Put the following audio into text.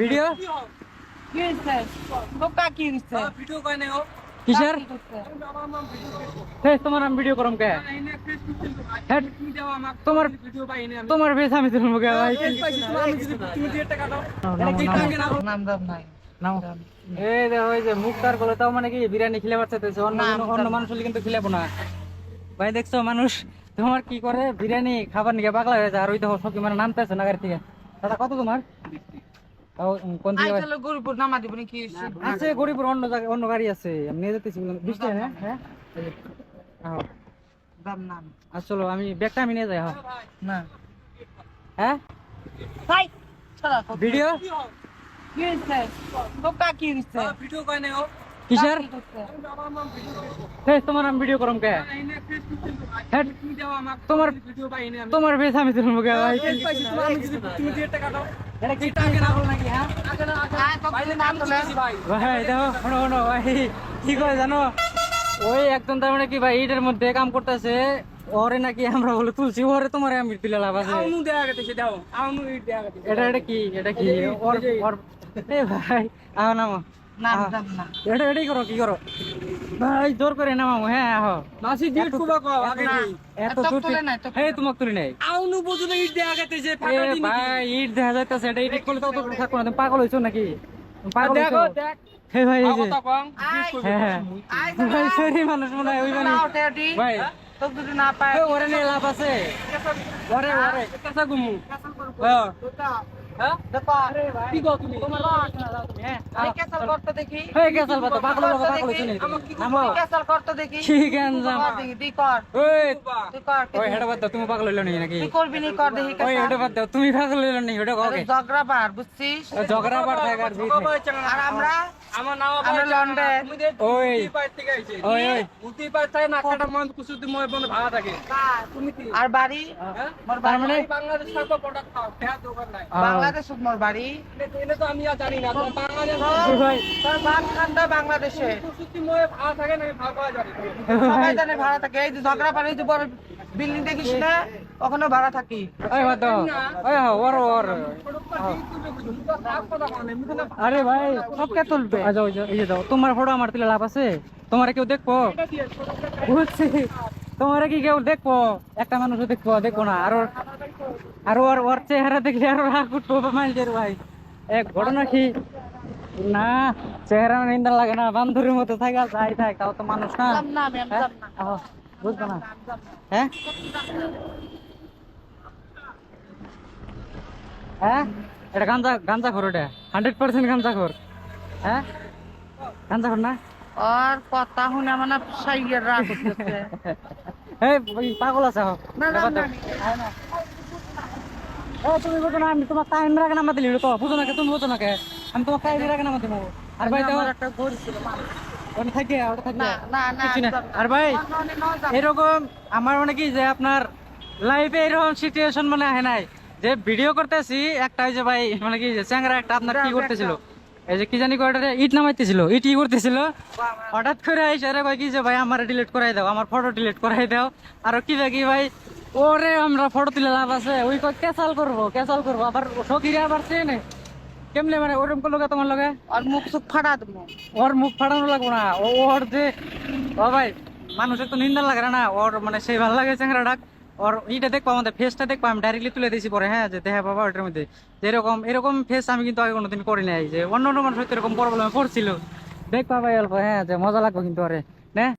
Video কিসের তোমার আমি ভিডিও করম কে? এনে ফেসবুক হ্যাট, তুমি দাও আমাকে তোমার ভিডিও পাই এনে আমি তোমার ফেস আমি তুলবো কে? ভাই ফেস পাইছি তোমার আমি যদি তুমি দিয়ে টাকা দাও এটা কি টাকা না নাম দাম নাই এই দেখো ওই যে মুক্তার বলে তাও মানে কি বিরিয়ানি খেলে পারতেছে অন্য অন্য মানুষ কিন্তু খেলাবো না ভাই দেখছ মানুষ তোমার কি করে? বিরিয়ানি খাবার নিয়ে পাগলা হয়ে যায় আর ওই দেখো সব মানে নামতেছে না গাড়ি থেকে। দাদা কত তোমার? কোন দিকে চলো গরিপুর নামা দিব নাকি আছে গরিবের অন্য জায়গায় অন্য গাড়ি আছে। আমি নিয়ে যেতেছি বললাম বিশ হ্যাঁ হ্যাঁ। দাম নাম। আর চলো আমি ব্যাগটা আমি নিয়ে যাই হ্যাঁ। না। হ্যাঁ? চলো ভিডিও? কি তোকা কি কিসের? তোমার আমি ভিডিও করম কে? এনে ফেসবুক হ্যাট, তুমি দাও আমাকে তোমার ভিডিও আমি তোমার ফেস আমি তুলবো কে? ভাই তুমি টাকা দাও। কি টাকা না বল নাকি হ্যাঁ? ভাই। কি করে জানো? ওই একদম তার মানে কি ভাই ইটের মধ্যে কাম করতেছে ওরে নাকি আমরা বলে তুলছি ওরে তোমার আমি তুলে লাভ আছে। এটা এটা কি এটা কি? ওর ওর এ ভাই আহ নাম। এটা এটাই করো কি করো? ভাই জোর করে নামাও হ্যাঁ আহ। নাসি দিয়ে কুবা কো আগে না, এত এত তুলে নাই, তো হে তোমাক তুলি নাই। আউনু বুঝলে ইট দেয়া গেছে যে ফাটা দিন ভাই ইট দেখা যাইতেছে এটা ইট করলে তো তো থাকব না। তুমি পাগল হইছো নাকি? পাগল দেখো দেখ। হে ভাই এই যে। হ্যাঁ হ্যাঁ। ভাই সরি মানুষ মনে হয় ওই মানে ভাই। না পায়। ওরে নিয়ে লাভ আছে। ওরে ওরে। কেসা গুমু। হ্যাঁ হ্যাঁ তুমি? পাগল ঝগড়া বার বুঝছিস? ঝগড়া বার। আর আমরা আমার নাম আমরা লন্ডন। তুমি দে ওই। উতি পার থেকে আইছে। ওই ওই। উতি পার না কাটা মন কুসুতি মই বন ভাড়া থাকে। তুমি আর বাড়ি? হ্যাঁ? তার মানে বাংলাদেশ থাকো প্রোডাক্ট খাও ফেয়ার দোকান নাই। বাংলাদেশ মোর বাড়ি। এটা- এটা তো আমি আর জানি না বাংলাদেশ ভাই। তোর বাংলাদেশে। কুসুতি মই ভাড়া থাকে না ভাড়া পাওয়া যাবে সবাই জানে ভাড়া থাকে। এই যে ঝগড়া যে বড় বিল্ডিং দেখিস না? ওখানে ভাড়া থাকি। হ্যাঁ, ওর ওর। আরে ভাই সব কে তুলবে। আচ্ছা তোমার ফটো আমার তুলে লাভ আছে? তোমার কেউ দেখব? বুঝছি। তোমার কি কেউ দেখব? একটা মানুষও দেখব দেখব না। আর ওর আর ওর ওর চেহারা দেখলে আরও রাগ উঠবো মানুষের ভাই। এক ঘটনা কি? না চেহারা নিন্দা লাগে না। বান্ধবীর মতো থাকা যাই থাক তাও তো মানুষ না। হ্যাঁ? বুঝব না। হ্যাঁ? হ্যাঁ? এটা গাঞ্জা গাঞ্জা খোর এটা। হান্ড্রেড পার্সেন্ট গাঞ্জা খোর হ্যাঁ? খোর না? আর কথা শুনে মানে সাইয়ের রাগ এই পাগল আছে। না, না, না, আয় তুমি বুঝো না আমি তোমার টাইম রাখে নামা দিলি তো। বুঝো না তুমি বুঝো না কে। আমি তোমার টাইম রাখে নামা দিব আর ভাই তো আমার একটা ছিল। ওটা থাকে ওটা থাকে। না না না কিছু না। একদম না। আর ভাই। এরকম আমার মানে কি যে আপনার লাইফে এরকম সিচুয়েশন মানে হয় নাই। যে ভিডিও করতেছি একটা ওই যে ভাই মানে কি চ্যাংরা একটা আপনার কি করতেছিল? এই যে কি জানি কয়টা ইট নামাইতেছিল ইট কি করতেছিল। হঠাৎ করে আইসে আরে ভাই কি যে ভাই আমার ডিলিট করাই দাও আমার ফটো ডিলিট করাই দাও। আর কি কি ভাই ওরে আমরা ফটো তুলে লাভ আছে। ওই কয় ক্যাসাল করব ক্যাসাল করব। আবার সকিরে আবার চেনে। কেমনে মানে ওরকম করল তোমার লগে? আর মুখ সুখ ফাটা দেবো। ওর মুখ ফাটানো লাগবো না। ও ওর যে ও ভাই মানুষের তো নিন্দা লাগে না। ওর মানে সেই ভালো লাগে চেহারা ডাক ওর ইটা দেখব আমাদের ফেসটা দেখব আমি ডাইরেক্টলি তুলে দিয়েছি পরে হ্যাঁ যে দেখা পাবা ওটার মধ্যে যে এরকম এরকম ফেস আমি কিন্তু আগে কোনোদিন করি নাই যে অন্য অন্য মানুষ হয়তো এরকম প্রবলেমে পড়ছিল দেখবা ভাই অল্প হ্যাঁ যে মজা লাগবে কিন্তু আরে